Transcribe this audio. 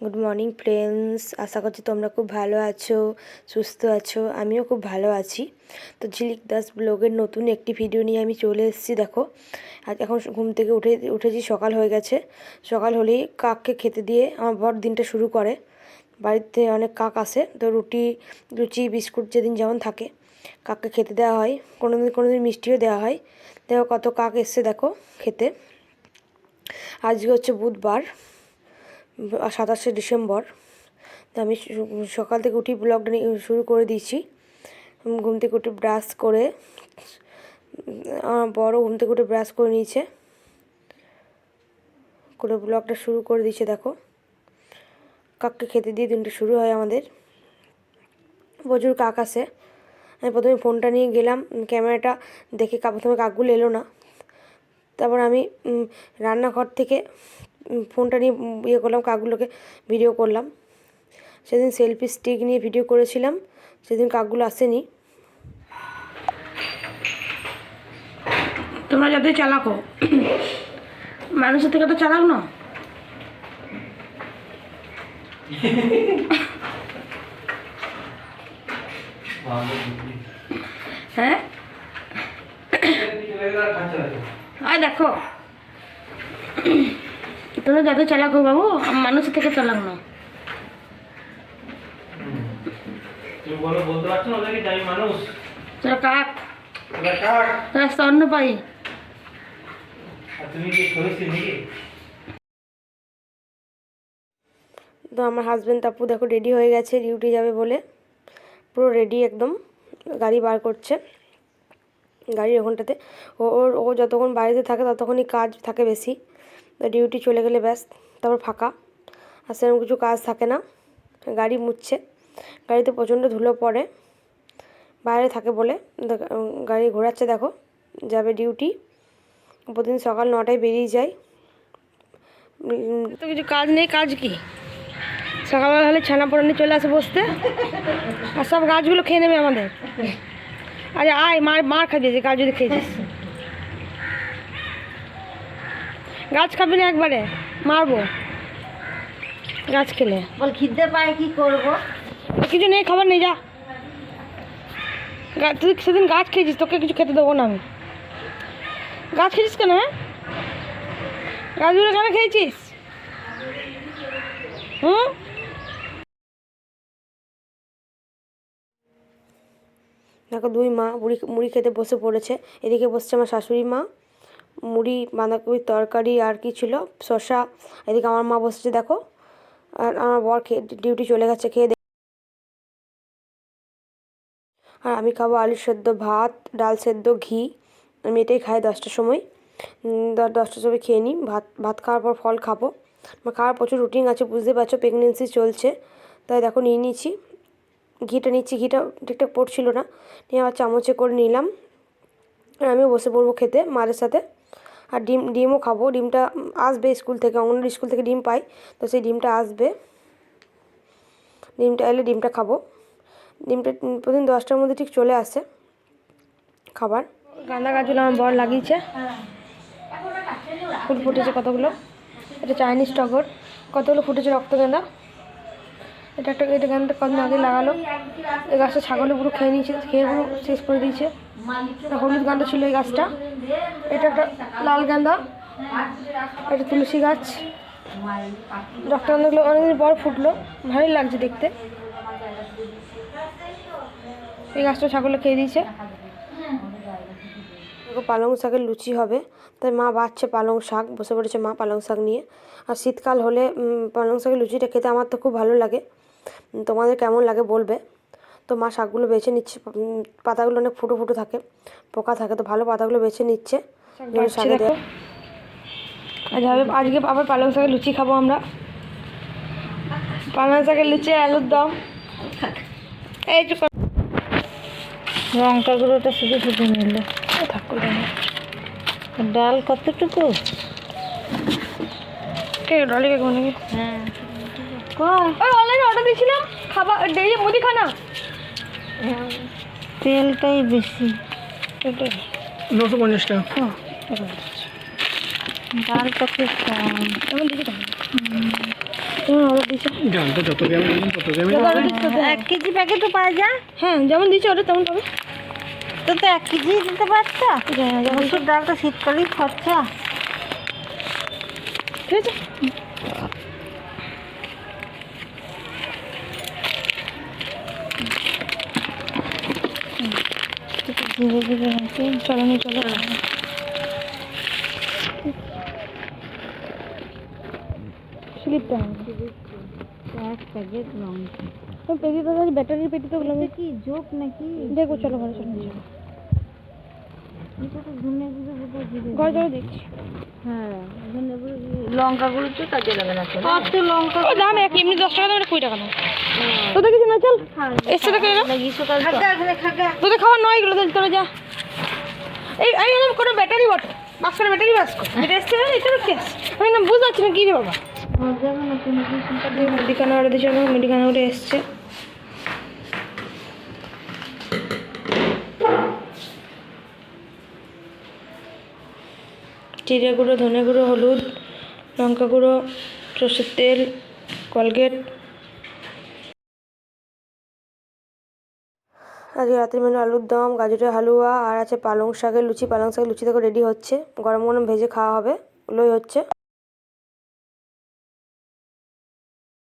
Good morning friends আশা করছি তোমরা খুব ভালো আছো, সুস্থ আছো, আমিও খুব ভালো আছি। তো ঝিলিক দাস ব্লগের নতুন একটি ভিডিও নিয়ে আমি চলে এসেছি, দেখো। আজ এখন ঘুম থেকে উঠে উঠেছি, সকাল হয়ে গেছে। সকাল হলেই কাককে খেতে দিয়ে আমার বর দিনটা শুরু করে। বাড়িতে অনেক কাক আসে, তো রুটি, লুচি, বিস্কুট যেদিন যেমন থাকে, কাককে খেতে দেওয়া হয়। কোনো দিন কোনো দিন মিষ্টিও দেওয়া হয়। দেখো কত কাক এসছে, দেখো, খেতে। আজকে হচ্ছে বুধবার। সাতাশে ডিসেম্বর। তো আমি সকাল থেকে উঠি ব্লগটা শুরু করে দিয়েছি। ঘুম থেকে উঠে ব্রাশ করে আমার বড় ঘুম থেকে উঠে ব্রাশ করে নিয়েছে। করে ব্লগটা শুরু করে দিয়েছে, দেখো। কাককে খেতে দিয়ে দিনটা শুরু হয় আমাদের। প্রচুর কাক আসে আমি প্রথমে ফোনটা নিয়ে গেলাম ক্যামেরাটা দেখে প্রথমে কাকগুলো এলো না। তারপর আমি রান্নাঘর থেকে ফোনটা নিয়ে ইয়ে করলাম কাকগুলোকে ভিডিও করলাম। সেদিন সেলফি স্টিক নিয়ে ভিডিও করেছিলাম সেদিন কাকগুলো আসেনি। তোমরা যাতে চালাকো মানুষের থেকে তো চালাক না হ্যাঁ? দেখো। তোমরা যাতে চালাকো বাবু আমি মানুষের থেকে চালাক না তুমি বলো বলতে পারছ না ওদেরকে? যে আমি মানুষ। তোরা কাক। ওরা কাক। তোরা স্তন্য পাই আর তুমি কি সরস্বতী নাকি তো আমার হাজব্যান্ড তাপু দেখো রেডি হয়ে গেছে ডিউটি যাবে বলে। পুরো রেডি একদম গাড়ি বার করছে। গাড়ি ওখানটাতে। ও ওর ও যতক্ষণ বাড়িতে থাকে ততক্ষণই কাজ থাকে বেশি। ডিউটি চলে গেলে ব্যাস, তারপর ফাঁকা। আর সেরকম কিছু কাজ থাকে না, গাড়ি মুছছে। গাড়িতে প্রচণ্ড ধুলো পড়ে, বাইরে থাকে বলে। গাড়ি ঘোরাচ্ছে দেখো, যাবে ডিউটি। প্রতিদিন সকাল নটায় বেরিয়ে যায়। তো কিছু কাজ নেই, কাজ কি? সকালবেলা হলে ছানা পড়ানি চলে আসে বসতে। আর সব গাছগুলো খেয়ে নেবে আমাদের। আরে আয়, মার মার খাই দিয়েছে, গাছ যদি খেয়েছিস গাছ খাবি না একবারে? মারবো। গাছ খেলে। বল খিদে পায় কি করব? কিছু নেই খাবার নেই যা। তুই সেদিন গাছ খেয়েছিস তোকে কিছু খেতে দেবো না আমি। গাছ খেয়েছিস কেন হ্যাঁ? গাছগুলো কেন খেয়েছিস? হুম? দেখো দুই মা মুড়ি মুড়ি খেতে বসে পড়েছে। এদিকে বসছে আমার শাশুড়ি মা। মুড়ি, বাঁধাকপির তরকারি আর কি ছিল? শসা। এদিকে আমার মা বসেছে, দেখো। আর আমার বর খেয়ে, ডিউটি চলে গেছে, খেয়ে আর আমি খাব আলু সেদ্ধ ভাত, ডাল সেদ্ধ, ঘি। আমি এটাই খাই দশটার সময়। দশটার সময় খেয়ে নিই। ভাত ভাত খাওয়ার পর ফল খাব। আমার খাওয়ার প্রচুর রুটিন আছে বুঝতে পারছ প্রেগনেন্সি চলছে। তাই দেখো, নিয়ে নিয়েছি। ঘিটা নিচ্ছি, ঘিটা ঠিকঠাক পড়ছিল না। নিয়ে আবার চামচে করে নিলাম। আর আমিও বসে পড়ব খেতে, মায়ের সাথে। আর ডিম, ডিমও খাব। ডিমটা আসবে স্কুল থেকে, অঙ্গনওয়াড়ি স্কুল থেকে ডিম পাই, তো সেই ডিমটা আসবে। ডিমটা এলে ডিমটা খাব। ডিমটা প্রতিদিন দশটার মধ্যে ঠিক চলে আসে খাবার। গাঁদা গাছগুলো আমার বর লাগিয়েছে। ফুল ফুটেছে কতগুলো? এটা চাইনিজ টগর। কতগুলো ফুটেছে রক্তগেঁদা এটা একটা এটা গানটা কদিন আগে লাগালো। এই গাছটা ছাগলে পুরো খেয়ে নিয়েছে, খেয়ে পুরো শেষ করে দিয়েছে। হলুদ গাঁদা ছিল এই গাছটা। এটা একটা লাল গাঁদা। এটা তুলসী গাছ। ডক্টর রক্তগন্ধাগুলো অনেকদিন পর ফুটলো। ভালোই লাগছে দেখতে। এই গাছটা ছাগলে খেয়ে দিয়েছে। পালং শাকের লুচি হবে। তাই মা বাচ্ছে পালং শাক, বসে পড়েছে মা পালং শাক নিয়ে। আর শীতকাল হলে পালং শাকের লুচিটা খেতে আমার তো খুব ভালো লাগে। তোমাদের কেমন লাগে বলবে। তো মা শাকগুলো বেছে নিচ্ছে পাতাগুলো অনেক ফুটো ফুটো থাকে পোকা থাকে তো ভালো পাতাগুলো বেছে নিচ্ছে। আজকে আবার পালং শাকের লুচি খাব আমরা। পালং শাকের লুচি আলুর দম। এই যে লঙ্কা গুঁড়োটা শুধু শুধু নিল। ঠাকুর ডাল কতটুকু? কে ডলি হ্যাঁ। ওই অনলাইনে অর্ডার দিয়েছিলাম। খাবার ডেলি মুদি খানা। তেলটাই বেশি। নশো পঞ্চাশ টাকা। হ্যাঁ, ডালটা খুব কম যেমন অর্ডার দিয়েছে ডালটা যত গ্রামে তত গ্রামে এক কেজি প্যাকেটও পাওয়া যায়। হ্যাঁ যেমন দিয়েছে অর্ডার তেমন পাবে। তো তো এক কেজি দিতে পারছ? যেমন মসুর ডালটা শীতকালেই খরচা। ঠিক আছে। ধীরে ধীরে নাকি চলো নিয়ে চলো। স্লিপটা এক প্যাকেট লঙ্কা পেটি তো ব্যাটারির পেটি তো কি জোক নাকি দেখব চলো ঘরে চলো ঘরে চলো দেখছি হ্যাঁ গুঁড়ো লঙ্কা তো কাজে লাগে না? কত লঙ্কা? ও দাম এক এমনি টাকা দাম এটা কুড়ি টাকা তোদের কিছু না চল। এসছে দেখে গ্রীষ্মকাল তোদের খাওয়া নয় এগুলো তোরা যা। এই কোনো ব্যাটারি বটে বাক্সের ব্যাটারি বাস এটা এসছে না এটা কি আমি না বুঝতে পারছি না কি রে বাবা? যাবে না তুমি গ্রীষ্মকাল মুদিখানা অর্ডার দিয়েছিল মুদিখানা উঠে এসছে। জিরে গুঁড়ো ধনে গুঁড়ো হলুদ। লঙ্কা গুঁড়ো সর্ষের তেল, কলগেট। আজকে রাতের মেনু আলুর দম, গাজরের হালুয়া, আর আছে পালং শাকের লুচি। পালং শাকের লুচি দেখো রেডি হচ্ছে। গরম গরম ভেজে খাওয়া হবে, ওগুলোই হচ্ছে।